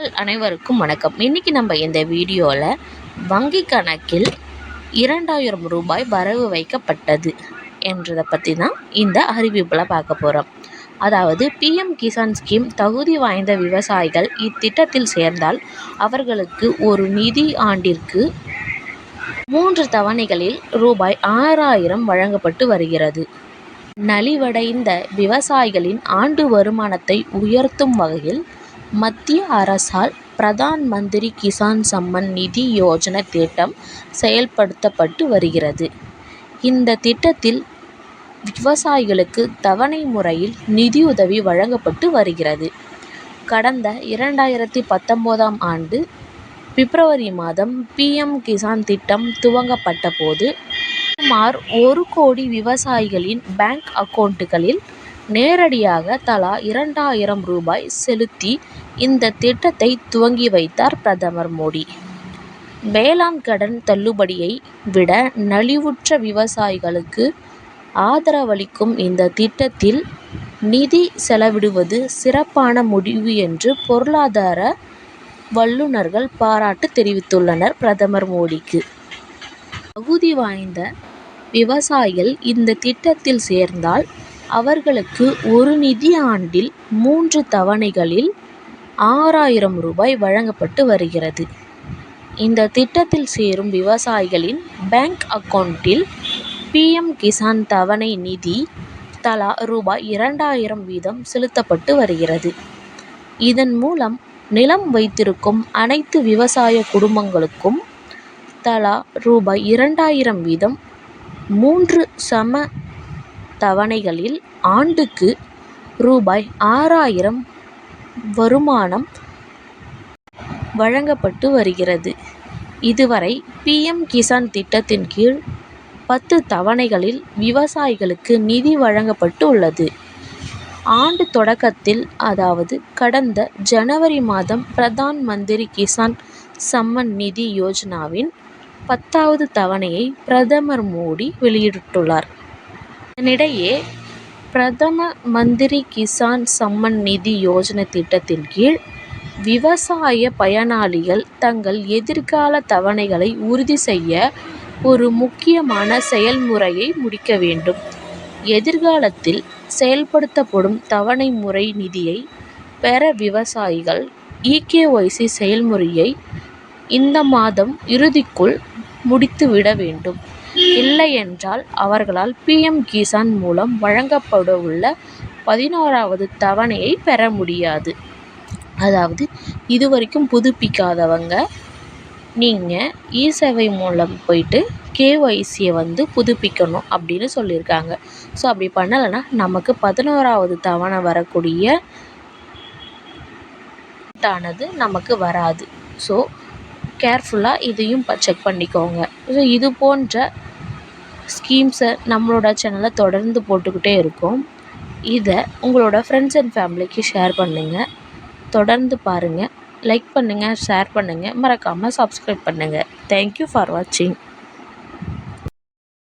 அனைவருக்கும் வணக்கம். இன்னைக்கு நம்ம இந்த வீடியோவில் வங்கி கணக்கில் இரண்டாயிரம் ரூபாய் வரவு வைக்கப்பட்டது என்றதை பற்றி தான் இந்த அறிவிப்பில் பார்க்க போகிறோம் அதாவது பிஎம் கிசான் ஸ்கீம் தகுதி வாய்ந்த விவசாயிகள் இத்திட்டத்தில் சேர்ந்தால் அவர்களுக்கு ஒரு நிதி ஆண்டிற்கு மூன்று தவணைகளில் ரூபாய் ஆறாயிரம் வழங்கப்பட்டு வருகிறது. நலிவடைந்த விவசாயிகளின் ஆண்டு வருமானத்தை உயர்த்தும் வகையில் மத்திய அரசால் பிரதான் மந்திரி கிசான் சம்மன் நிதி யோஜனா திட்டம் செயல்படுத்தப்பட்டு வருகிறது. இந்த திட்டத்தில் விவசாயிகளுக்கு தவணை முறையில் நிதியுதவி வழங்கப்பட்டு வருகிறது. கடந்த இரண்டாயிரத்து பத்தொன்பதாம் ஆண்டு பிப்ரவரி மாதம் பிஎம் கிசான் திட்டம் துவங்கப்பட்ட போது சுமார் ஒரு கோடி விவசாயிகளின் பேங்க் அக்கவுன்ட்களில் நேரடியாக தலா இரண்டாயிரம் ரூபாய் செலுத்தி இந்த திட்டத்தை துவங்கி வைத்தார் பிரதமர் மோடி. வேளாண் கடன் தள்ளுபடியை விட நலிவுற்ற விவசாயிகளுக்கு ஆதரவளிக்கும் இந்த திட்டத்தில் நிதி செலவிடுவது சிறப்பான முடிவு என்று பொருளாதார வல்லுனர்கள் பாராட்டு தெரிவித்துள்ளனர் பிரதமர் மோடிக்கு. தகுதி வாய்ந்த விவசாயிகள் இந்த திட்டத்தில் சேர்ந்தால் அவர்களுக்கு ஒரு நிதியாண்டில் மூன்று தவணைகளில் ஆறாயிரம் ரூபாய் வழங்கப்பட்டு வருகிறது. இந்த திட்டத்தில் சேரும் விவசாயிகளின் பேங்க் அக்கவுண்டில் பிஎம் கிசான் தவணை நிதி தலா ரூபாய் இரண்டாயிரம் வீதம் செலுத்தப்பட்டு வருகிறது. இதன் மூலம் நிலம் வைத்திருக்கும் அனைத்து விவசாய குடும்பங்களுக்கும் தலா ரூபாய் இரண்டாயிரம் வீதம் மூன்று சம தவணைகளில் ஆண்டுக்கு ரூபாய் ஆறாயிரம் வருமானம் வழங்கப்பட்டு வருகிறது. இதுவரை பிஎம் கிசான் திட்டத்தின் கீழ் பத்து தவணைகளில் விவசாயிகளுக்கு நிதி வழங்கப்பட்டு உள்ளது. ஆண்டு தொடக்கத்தில் அதாவது கடந்த ஜனவரி மாதம் பிரதான் மந்திரி கிசான் சம்மன் நிதி யோஜனாவின் பத்தாவது தவணையை பிரதமர் மோடி வெளியிட்டுள்ளார். இதனிடையே பிரதம மந்திரி கிசான் சம்மன் நிதி யோஜனை திட்டத்தின் கீழ் விவசாய பயனாளிகள் தங்கள் எதிர்கால தவணைகளை உறுதி செய்ய ஒரு முக்கியமான செயல்முறையை முடிக்க வேண்டும். எதிர்காலத்தில் செயல்படுத்தப்படும் தவணை முறை நிதியை பெற விவசாயிகள் இகேஒய்சி செயல்முறையை இந்த மாதம் இறுதிக்குள் முடித்துவிட வேண்டும். இல்லையென்றால் அவர்களால் பிஎம் கிசான் மூலம் வழங்கப்படவுள்ள பதினோராவது தவணையை பெற முடியாது. அதாவது இதுவரைக்கும் புதுப்பிக்காதவங்க நீங்கள் இ-சேவை மூலம் போயிட்டு கேஒய்சியை வந்து புதுப்பிக்கணும் அப்படின்னு சொல்லியிருக்காங்க. ஸோ அப்படி பண்ணலைன்னா நமக்கு பதினோராவது தவணை வரக்கூடிய ஆனது நமக்கு வராது. ஸோ கேர்ஃபுல்லாக இதையும் செக் பண்ணிக்கோங்க. ஸோ இது போன்ற ஸ்கீம்ஸை நம்மளோட சேனலில் தொடர்ந்து போட்டுக்கிட்டே இருக்கோம். இதை உங்களோட ஃப்ரெண்ட்ஸ் அண்ட் ஃபேமிலிக்கு ஷேர் பண்ணுங்கள் தொடர்ந்து பாருங்கள் லைக் பண்ணுங்கள் ஷேர் பண்ணுங்கள் மறக்காமல் சப்ஸ்கிரைப் பண்ணுங்கள் தேங்க் யூ ஃபார் வாட்சிங்.